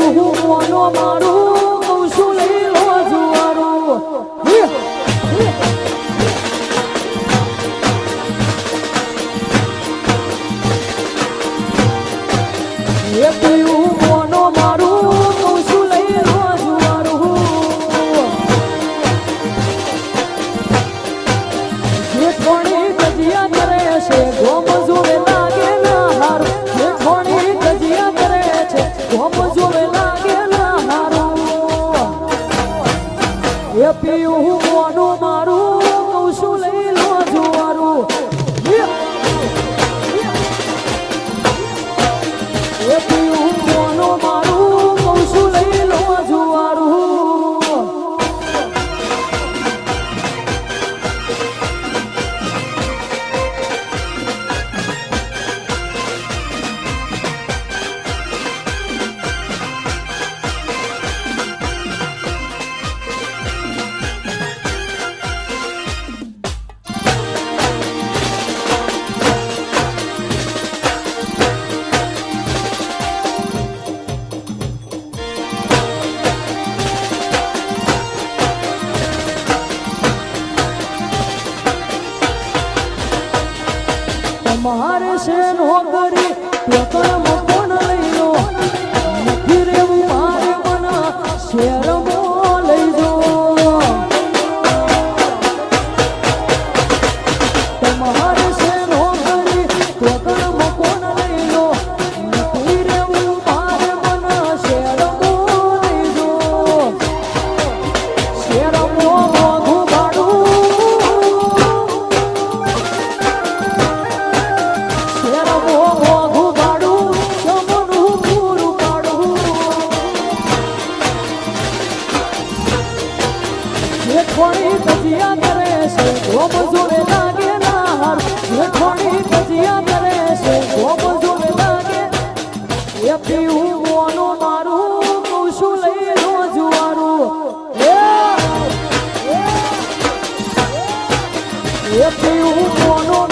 મારું કહું છું લઈ લો જુવારું હે, હે. એ પીવું એ પીવું મોનું મારું કહું છું લઈ લો જુવારું. એ પીવું મોનું મારું કહું છું લઈ લો તમારે છે નોકરી જેઠવાણી કજિયા કરે છે, ગોમ જોડે લાગે ના હાર. જેઠવાણી કજિયા કરે છે, ગોમ જોડે લાગે. એ પીવું મોનું મારું, કહું છું લઈ લો જુવારું. એ પીવું મોનું